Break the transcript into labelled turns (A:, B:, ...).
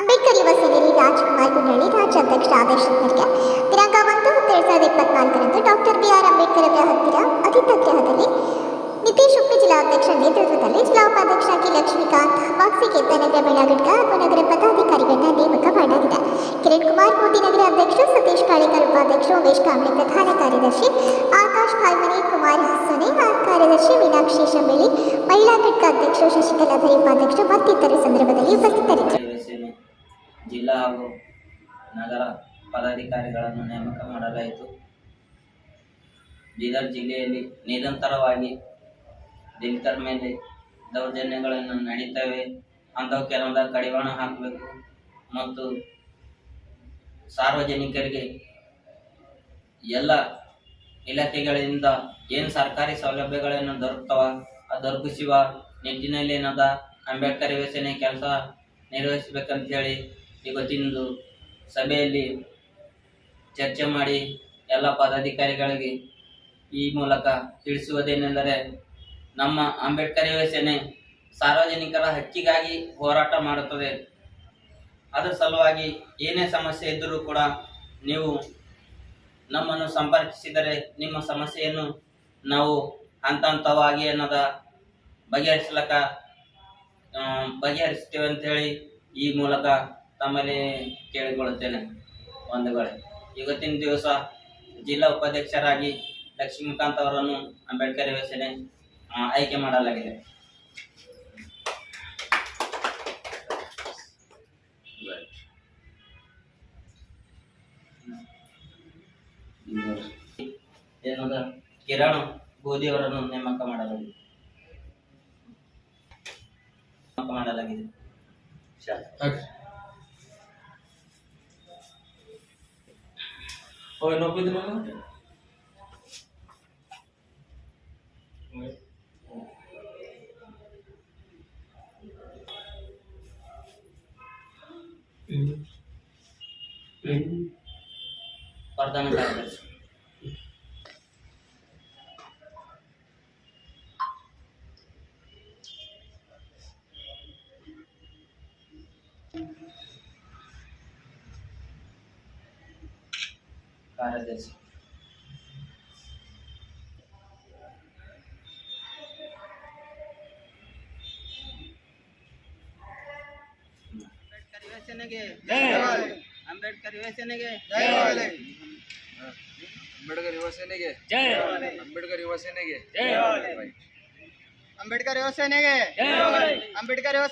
A: ಅಂಬೇಡ್ಕರ್ ಯುವ ಸೇನೆಯಲ್ಲಿ ರಾಜ್ಕುಮಾರ್ ಗುಂಡಳ್ಳಿ ರಾಜ್ಯಾಧ್ಯಕ್ಷ ಆದೇಶದ ಮೇರೆಗೆ ದಿನಾಂಕ ಒಂದು ಹತ್ತು ಎರಡು ಸಾವಿರದ ಇಪ್ಪತ್ನಾಲ್ಕರಂದು ಡಾಕ್ಟರ್ ಬಿ ಆರ್ ಅಂಬೇಡ್ಕರ್ ಅವರ ಹತ್ತಿರ ಅತಿಥಗ್ರಹದಲ್ಲಿ ನಿತೀಶ್ ಉಪ್ಪಿ ಜಿಲ್ಲಾಧ್ಯಕ್ಷ ನೇತೃತ್ವದಲ್ಲಿ ಜಿಲ್ಲಾ ಉಪಾಧ್ಯಕ್ಷರಾಗಿ ಲಕ್ಷ್ಮೀಕಾಂತ್, ಬಾಕ್ಸಿ ನಗರ ಬೆಳಗಡ್ಕ ಹಾಗೂ ನಗರ ಪದಾಧಿಕಾರಿಗಳನ್ನ ನೇಮಕ ಮಾಡಲಾಗಿದೆ. ಕಿರಣ್ ಕುಮಾರ್ ಮೋದಿ ನಗರ ಅಧ್ಯಕ್ಷ ಸತೀಶ್ ಕಾಳಿಕರ್ ಉಪಾಧ್ಯಕ್ಷರು ಉಮೇಶ್ ಕಾಂಬ್ಳೆ ಪ್ರಧಾನ ಕಾರ್ಯದರ್ಶಿ ಆಕಾಶ್ ಭಾಲ್ಮನೆ, ಕುಮಾರ್ ಸೊನೆ ಕಾರ್ಯದರ್ಶಿ ಮೀನಾಕ್ಷಿ ಶಮೇಳಿ ಮಹಿಳಾ ಘಟಕ ಅಧ್ಯಕ್ಷರು ಶಶಿಕಲಾಧರಿ ಉಪಾಧ್ಯಕ್ಷರು ಮತ್ತಿತರ ಸಂದರ್ಭದಲ್ಲಿ ಉಪಸ್ಥಿತರಿದ್ದರು.
B: ಜಿಲ್ಲಾ ಹಾಗೂ ನಗರ ಪದಾಧಿಕಾರಿಗಳನ್ನು ನೇಮಕ ಮಾಡಲಾಯಿತು. ಬೀದರ್ ಜಿಲ್ಲೆಯಲ್ಲಿ ನಿರಂತರವಾಗಿ ದಲಿತರ ಮೇಲೆ ದೌರ್ಜನ್ಯಗಳನ್ನು ನಡೀತವೆ. ಅಂಥವಕ್ಕೆಲ್ಲ ಕಡಿವಾಣ ಹಾಕಬೇಕು ಮತ್ತು ಸಾರ್ವಜನಿಕರಿಗೆ ಎಲ್ಲ ಇಲಾಖೆಗಳಿಂದ ಏನು ಸರ್ಕಾರಿ ಸೌಲಭ್ಯಗಳನ್ನು ದೊರಕ್ತವ ಆ ದೊರಕಿಸುವ ನಿಟ್ಟಿನಲ್ಲಿ ಏನದ? ಅಂಬೇಡ್ಕರ್ ಯೋಜನೆ ಕೆಲಸ ನಿರ್ವಹಿಸಬೇಕಂತ ಹೇಳಿ ಇವತ್ತಿಂದು ಸಭೆಯಲ್ಲಿ ಚರ್ಚೆ ಮಾಡಿ ಎಲ್ಲ ಪದಾಧಿಕಾರಿಗಳಿಗೆ ಈ ಮೂಲಕ ತಿಳಿಸುವುದೇನೆಂದರೆ ನಮ್ಮ ಅಂಬೇಡ್ಕರ್ ಸೇನೆ ಸಾರ್ವಜನಿಕರ ಹಕ್ಕಿಗಾಗಿ ಹೋರಾಟ ಮಾಡುತ್ತದೆ. ಅದರ ಸಲುವಾಗಿ ಏನೇ ಸಮಸ್ಯೆ ಇದ್ದರೂ ಕೂಡ ನೀವು ನಮ್ಮನ್ನು ಸಂಪರ್ಕಿಸಿದರೆ ನಿಮ್ಮ ಸಮಸ್ಯೆಯನ್ನು ನಾವು ಹಂತ ಹಂತವಾಗಿ ಅನ್ನೋದ ಬಗೆಹರಿಸ್ಲಕ್ಕ ಬಗೆಹರಿಸ್ತೇವೆ ಅಂತೇಳಿ ಈ ಮೂಲಕ ತಮ್ಮಲ್ಲಿ ಕೇಳಿಕೊಳ್ಳುತ್ತೇನೆ. ವಂದಗಳೇ ಇವತ್ತಿನ ದಿವಸ ಜಿಲ್ಲಾ ಉಪಾಧ್ಯಕ್ಷರಾಗಿ ಲಕ್ಷ್ಮೀಕಾಂತ್ ಅವರನ್ನು ಅಂಬೇಡ್ಕರ್ ಯೋಜನೆ ಆಯ್ಕೆ ಮಾಡಲಾಗಿದೆ. ಏನದ? ಕಿರಣ್ ಗೋಧಿ ಅವರನ್ನು ನೇಮಕ ಮಾಡಲಾಗಿದೆ. ಮಾಡಲಾಗಿದೆ. ಮಾಡಲಾಗಿದೆ
C: और नौकरी दिनों में
B: पर्दा में ಕಾರ್ಯದರ್ಶಿ ಅಂಬೇಡ್ಕರ್ ಯೋಜನೆಗೆ ಅಂಬೇಡ್ಕರ್ ಯೋಜನೆಗೆ
D: ಅಂಬೇಡ್ಕರ್ ಯುವ ಸೇನೆಗೆ ಅಂಬೇಡ್ಕರ್ ಯುವ ಸೇನೆಗೆ
E: ಅಂಬೇಡ್ಕರ್ ಯುವ